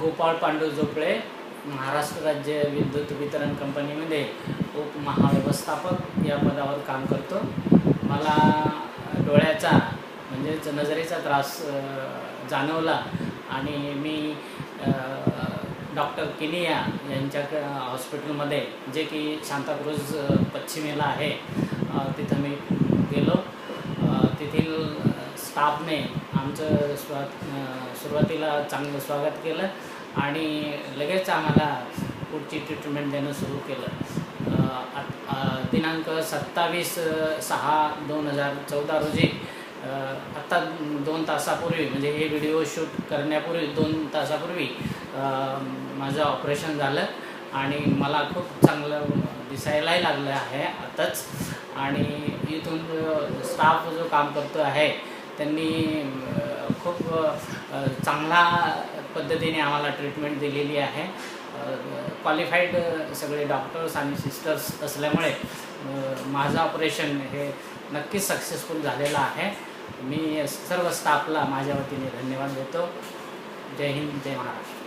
गोपाळ पांडू झोपळे महाराष्ट्र राज्य विद्युत वितरण कंपनीमध्ये उपमहाव्यवस्थापक या पदावर काम करतो. मला डोळ्याचा म्हणजेच नजरेचा त्रास जाणवला आणि मी डॉक्टर किनिया यांच्या हॉस्पिटलमध्ये जे की शांताक्रुज पश्चिमेला आहे तिथं मी गेलो. स्टाफने आमचं स्वा सुरुवातीला चांगलं स्वागत केलं आणि लगेच आम्हाला पुढची ट्रीटमेंट देणं सुरू केलं. दिनांक सत्तावीस सहा दोन हजार चौदा रोजी आत्ता दोन तासापूर्वी म्हणजे हे व्हिडिओ शूट करण्यापूर्वी दोन तासापूर्वी माझं ऑपरेशन झालं आणि मला खूप चांगलं दिसायलाही लागलं आहे आताच. आणि इथून स्टाफ जो काम करतो आहे त्यांनी खूप चांगला पद्धतीने आम्हाला ट्रीटमेंट दिलेली आहे. क्वालिफाईड सगळे डॉक्टर्स आणि सिस्टर्स असल्यामुळे माझं ऑपरेशन हे नक्कीच सक्सेसफुल झालेलं आहे. मी सर्व स्टाफला माझ्या वतीने धन्यवाद देतो. जय हिंद जय महाराष्ट्र.